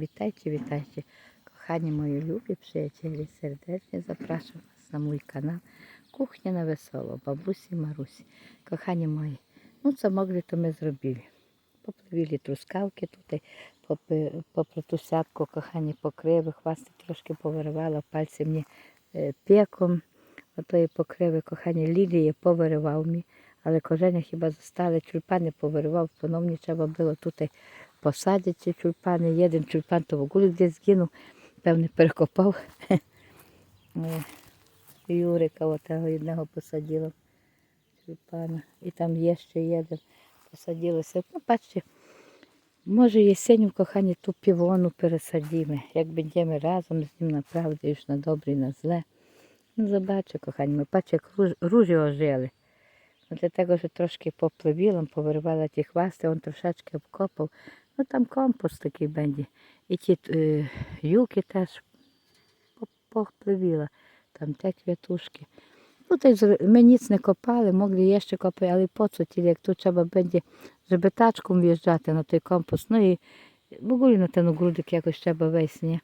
Вітайте, вітайте, кохані мої любі приятелі, сердечно запрошую вас на мій канал Кухня на весело, бабусі Марусі. Кохані мої, ну це могли, то ми зробили. Попливили трускавки тут, попри ту сятку, кохані покриви, хвасти трошки повиривала, пальці мені е, пеком. Отої покриви, кохані лілії повиривав мені, але коженя хіба зостали, тюльпани повиривав, поновні треба було тут посадити ці тюльпани. Один тюльпан то в огулі десь згинув, певне, перекопав. Юрика отого одного посадила тюльпана. І там є ще один посадилося. Ну, бачите, може, єсеню, кохані, ту півону пересадимо. Як будемо разом з ним направду, і ж на добре, і на зле. Ну, забачу, кохані, ми бачу, як ружі ожили. Для того, що трошки попливілом, повиривала ті хвасти, він трошечки обкопав. Ну там компост такий бенді. І ті е, юки теж по- попливіла, там те квітушки. Ну, та ми ніц не копали, могли є ще копати, але поцутілі, як тут треба бенді жебетачком в'їжджати на той компост. Ну і в огулі на ten грудик якось треба весь, ні?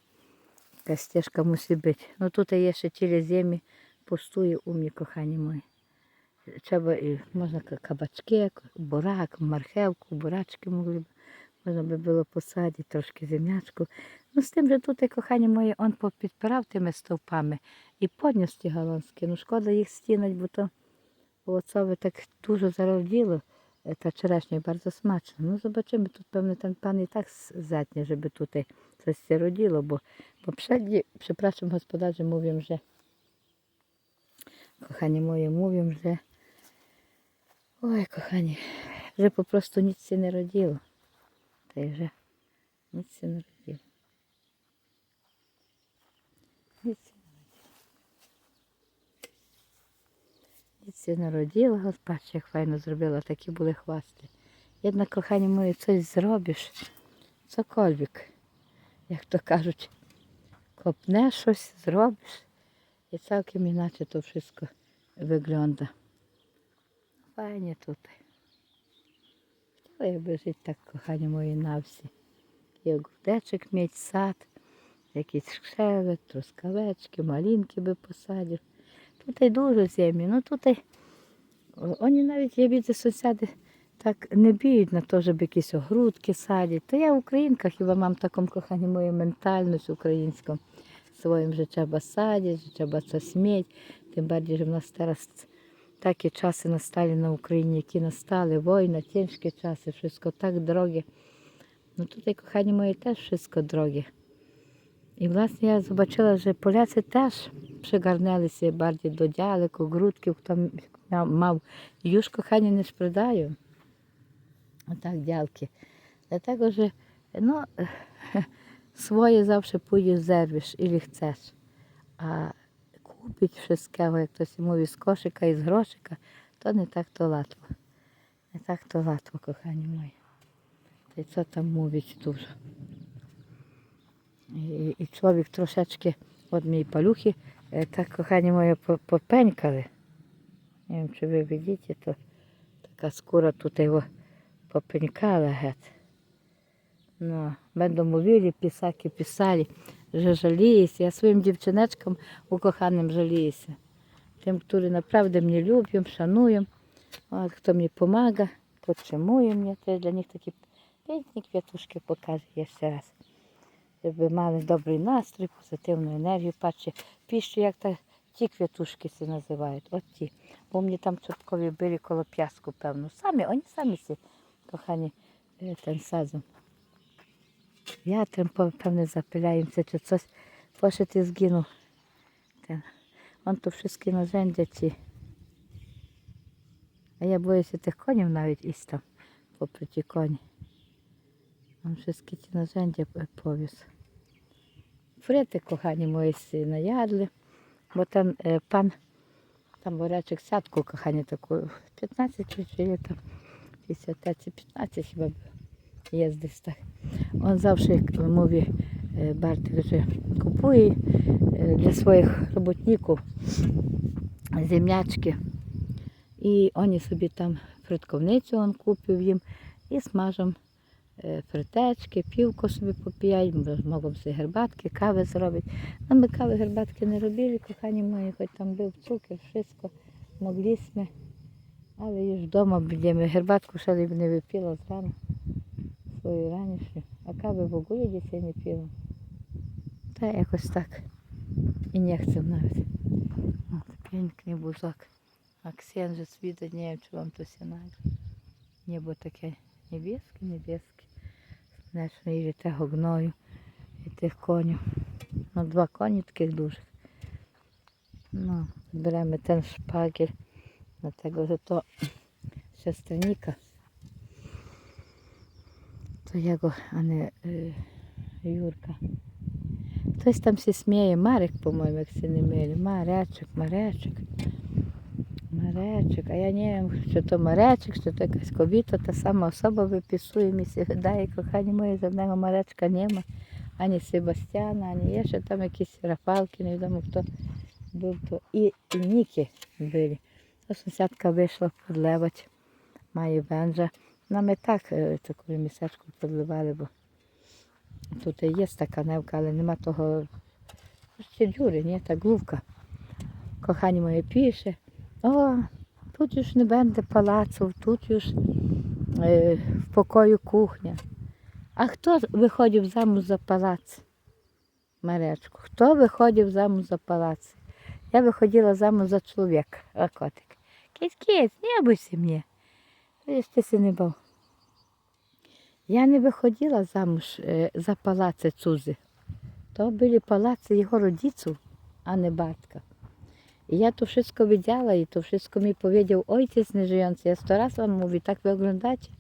Якась стежка мусить бути. Ну тут є ще тілі землі, пустує умні, кохані мої. Треба і можна кабачки, бурак, мархевку, бурачки могли б. Можна би було посадити трошки землячку. Ну, з тим же тут, і, кохані мої, он попідпирав тими стовпами і подняв ті галонські. Ну, шкода їх стінать, бо то овоцове так дуже заровділо, е, та черешня bardzo смачно. Ну, побачимо, тут, певно, ten пан і так затня, щоб тут це стіроділо, бо попrzedні, przepraszam, господарze, mówią, że Kochani moje, mówią, że oj, kochani, że po prostu nic się Nic się nie rodziło. Nic się nie rodziło, Ось бачиш, як файно зробила, такі були хвасти. Jednak, kochani мої, coś зробиш, cokolwiek, як то кажуть, копнеш щось, зробиш, і цілком іначе то все виглядає. Файні тут. Я би жити так, кохані мої, на всі. І огурдечок мати, сад, якісь шеви, трускавечки, малинки би посадив. Тут і дуже землі. Ну тут і... Вони навіть, я бачу, сусіди так не біють на те, щоб якісь огрудки садять. То я українка, хіба мам такому кохані мою ментальність українську. Своїм же треба садити, треба це сміть. Тим більше, в нас зараз такі часи настали на Україні, які настали, війна, тяжкі часи, все так дороге. Ну тут, і, кохані мої, теж все дороге. І, власне, я побачила, що поляці теж пригарнилися барdziej до дялеку, грудків, хто мав-. Юж, кохані, не спридаю. Отак, дялки. Для того, що, ну, своє завжди pójdziesz зервиш і chcesz. А купити wszystkiego, як хтось mówi, з кошика і з грошика, то не так то латво. Не так то латво, кохані мої. Та й що там мовить дуже. І, і чоловік трошечки, от мій палюхи, е, так, кохані мої, по- попенькали. Не wiem, чи ви бачите, то така скура тут його попенькала геть. No, będą mówili, pisaki pisali, Ja swoim dziewczyneczkom ukochanym żaliję się. Tym, którzy naprawdę mnie lubią, szanują, a kto mi pomaga, podtrzymuje mnie. To jest dla nich takie piękne kwiatuszki pokażę jeszcze raz. Żeby mieli dobry nastrój, pozytywną energię. Patrzcie, piszcie jak ta, ті квітушки się називають. От ті. Бо мені там чорткові були коло п'яску, певно. Самі, вони самі всі, кохані, е, coś poszedł i zginął. Ten. On tu wszystkie narzędzia ci. A ja boję się tych koniów nawet iść tam, poprzez ci koni. On wszystkie ci narzędzia p- powiózł. Фрити, кохані мої всі наядли, бо там е, пан, там борячик садку, кохані, таку 15 чи чи там 55 чи 15 хіба б jest десь так. On zawsze jak mówi kupuje e, dla swoich robotników ziemniaczki. I oni sobie tam frytkownicю on kupił їм і смажем е, фритечки, півко собі попіяють, можемо собі гербатки, кави зробити. Ну, ми кави гербатки не робили, кохані мої, хоч там був цукер, wszystko, могли ми. Але już вдома будемо. Гербатку ще не випила зрано, свою ранішню, а кави в ogóle дітей не пила. Та якось так. І не chcę навіть. От. A księżyc widać, nie wiem czy wam to się nagra. Niebo takie niebieskie, niebieskie. Słoneczne i tego gnoju i tych koniów. No dwa konie takich dużych. No, беремо ten szpagiel, dlatego że to siostrzenika. Jego, a nie y, Хтось там всі сміє, Марик, по-моєму, як всі не милі. Маречик, Маречик. Маречик. А я не знаю, що то Маречик, що то якась кобіта, та сама особа виписує мені гадає, кохані мої, жодного Маречка нема. Ані Себастьяна, ані є ще там якісь Рафалки, невідомо хто був то. І, і Ніки були. То сусідка вийшла подливати, має бенжа. Нам і так е, таку місечку подливали, бо Тут і є стаканевка, але нема того ще дюри, ні, та глувка. Кохані моє пише, о, тут ж не буде палацу, тут ж е, в покою кухня. А хто виходив замуж за палац? Маречку, хто виходив замуж за палац? Я виходила замуж за чоловіка, а котик. Кіць-кіць, не бойся мені. Ти си не був. Я не виходила замуж е, за палаци цузи. То були палаци його родиців, а не батька. І я то widziała i to wszystko mi powiedział ojciec nieżyjący. Ja sto raz wam mówię, tak wy oglądacie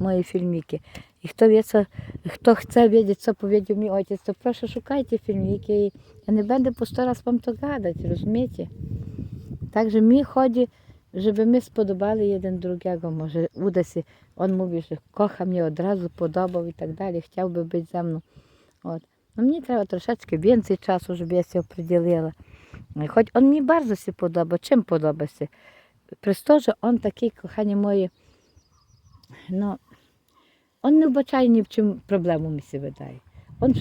moje filmiki. I kto wie, co, kto chce wiedzieć, co powiedział mi ojciec, to proszę szukajcie filmiki. I ja nie będę po sto raz wam to gadać, rozumiecie? Także mi chodzi, żeby my spodobali jeden drugiego. Może uda się, on mówi, że kocha mnie od razu, podobał i tak dalej, chciałby być ze mną. От. Ну, мені треба трошечки більше часу, щоб я себе оприділила. Хоч він мені се подобає. Чим подобається? Через те, що він такий, кохані мої, ну, він не вбачає ні в чому проблему мені видає. Він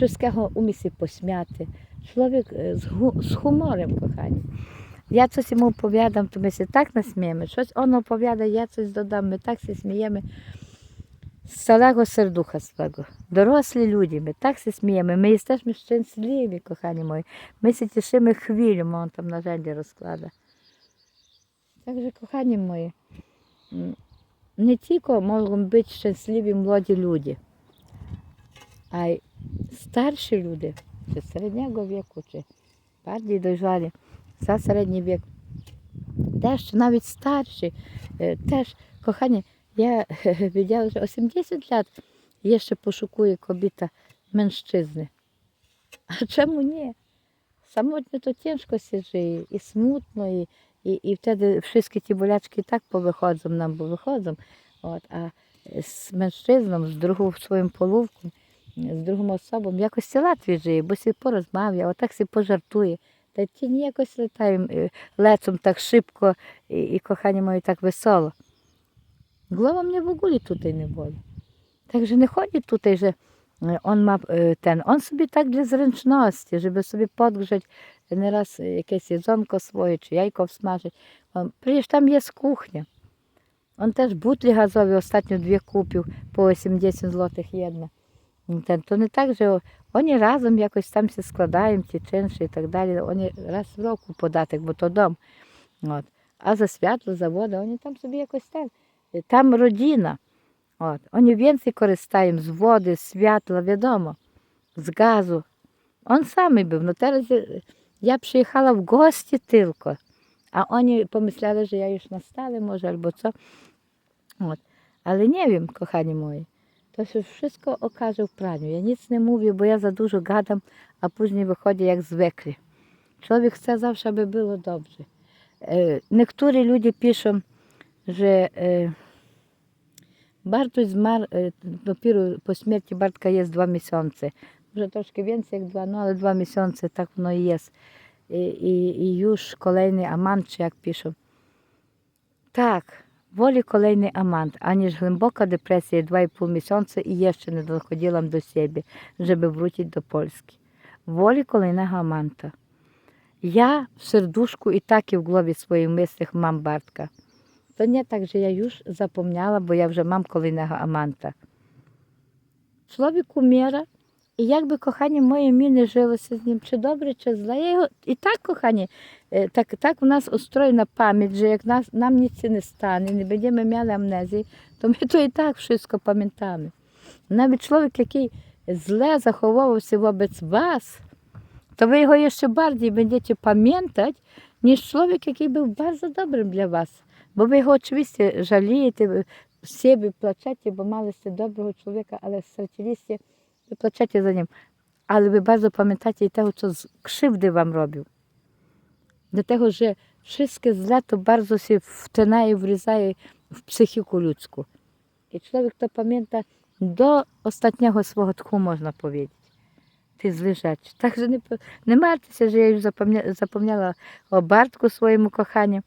уміє се посмяти. Чоловік з, хумором, кохані. Я щось йому оповідам, то ми се так насміємо. Щось він оповідає, я щось додам, ми так се сміємо. Z całego serducha swego. Dorośli ludzie, my tak się śmiejemy, my jesteśmy szczęśliwi, kochani moi. My się cieszymy chwilą, on tam narzędzie rozkłada. Także, kochani moi, mm, nie tylko mogą być szczęśliwi młodzi ludzie, a i starsi ludzie, czy średniego wieku, czy bardziej dojrzali, za średni wiek, też nawet starsi, e, też, kochani, я widziała, że 80 lat jeszcze poszukuje kobieta mężczyzny. A czemu nie? Samotnie to ciężko się żyje i smutno, i, i, i wtedy wszystkie ci bolaczki tak powychodzą nam, bo wychodzą. От, а з mężczyzną, з другою своїм половком, з другою особою якось це Латвії живе, бо сі порозмовляє, отак сі пожартує. Та ті не якось летаємо е, лецом так шибко і, і кохані мої так весело. Mnie w ogóle tutaj nie boli. Także nie chodzi tutaj, że e, on ma e, ten, on sobie tak dla zręczności, żeby sobie podgrzeć nieraz e, jakieś jedzonko swoje, czy jajko wsmażyć. On, przecież tam jest kuchnia. On też butli gazowe ostatnio dwie kupił, po 80 zł jedna. I Ten, to nie oni razem jakoś tam się składają, ci czynsze i tak dalej. Oni raz w roku podatek, bo to dom. От. А за світло, за воду, вони там собі якось так. Там родина. От. Вони więcej korzystają z wody, z światła, wiadomo, z gazu. On samий був. Ja- ja przyjechała w gości tylko. A oni pomyśleli, że ja już na stale może albo co. От. Ale nie wiem, kochani moi. To się wszystko okaże w praniu. Ja nic nie mówię, bo ja za dużo gadam, a później wychodzi jak zwykle. Człowiek chce zawsze, aby było dobrze. E, Niektórzy ludzie piszą, że e, Bartuś zmarł, e, dopiero po śmierci Bartka jest dwa miesiące. Może troszkę więcej jak dwa, no ale dwa miesiące tak no i jest. I, i, i już kolejny amant, czy jak piszą. Tak, волі колейний амант, аніж глибока депресія два і пол місяця і я ще не доходила до себе, щоб врутити до Польськи. Волі колейного аманта. Я в сердушку і так і в голові своїх мислях мам Бартка. То не так же я już запомняла, бо я вже мам колейного аманта. Чоловік уміра, і як би кохання моє мені не жилося з ним, чи добре, чи зле. Я його і так, кохання, е, так, так у нас устроєна пам'ять, що як нас, нам ніц не стане, не будемо мали амнезії, то ми то і так все пам'ятаємо. Навіть чоловік, який зле заховувався wobec вас, то ви його ще bardziej będziecie pamiętać, ніж чоловік, який був дуже добрим для вас. Бо ви його очевидно жалієте, ви в себе плачете, бо мали доброго чоловіка, але страчилися, ви плачете за ним. Але ви дуже пам'ятаєте і того, що з- кривди вам робив. До того, що wszystkie зле то bardzo się втинає, врізає в психіку людську. І чоловік то пам'ятає до останнього свого тху, можна powiedzieć. Ти злежач. Так що не, не мартеся, що я już запам'ятала о Бартку своєму коханню,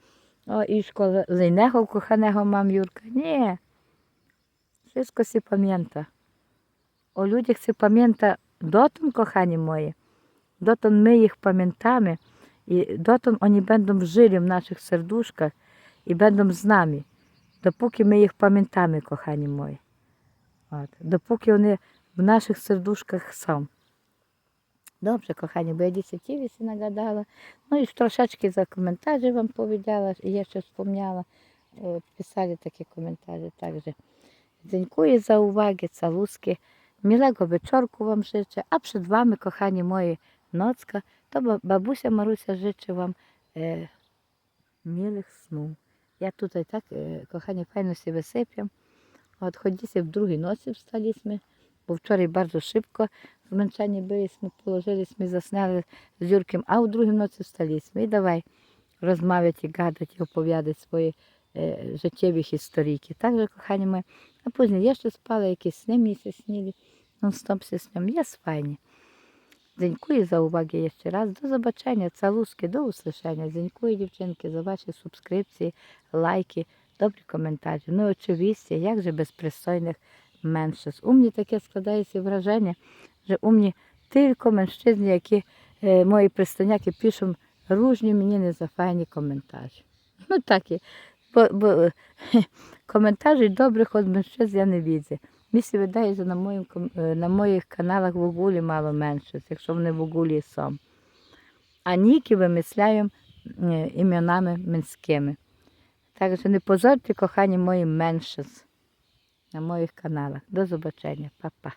о і школейного коханого мам Юрка. Ні. Wszystko się pamięta. Ich pamiętamy i dotąd oni będą żyli w naszych serduszkach i będą z nami, dopóki my ich pamiętamy, kochani moi. От. Допоки вони в наших сердушках dzisiaj Ciebie się nagadała. No i już troszeczkę za komentarze Wam powiedziała i jeszcze wspomniała. e, Pisali takie komentarze, także dziękuję za uwagę, całuski. Miłego wieczorku Wam życzę, a przed Wami, kochani moi, nocka, to ba- babusia Marusia życzy Wam e, miłych snów. Ja tutaj tak, e, kochani, fajnie się wysypiam. От ходіться в другій ночі всталісьми, бо вчора дуже швидко зменшені byliśmy, положились, засняли з Юрком, а у другій ночі всталісьми. І давай розмовляти, гадати, оповідати свої е, життєві історійки. Так кохані мої, а пізніше я ще спала, якісь сни мені се сніли, нон-стоп се сням. Я файні. Дякую за увагу ще раз. До побачення, цалуски, до услышання. Дякую, дівчинки, за ваші субскрипції, лайки, добрі коментарі. Ну, очевидно, як же без пристойних меншин. У мене таке складається враження, що у мене тільки меншини, які е, мої пристойняки пишуть ружні мені незафайні коментарі. Ну так і. Бо, бо е, коментарів добрих від меншин я не бачу. Мені се видає, що на, моїм, е, на моїх каналах в Огулі мало менше, якщо вони в Огулі сам. А ніки вимисляю е, іменами менськими. Так що не позорте, кохані мої меншин на моїх каналах. До побачення. Па-па.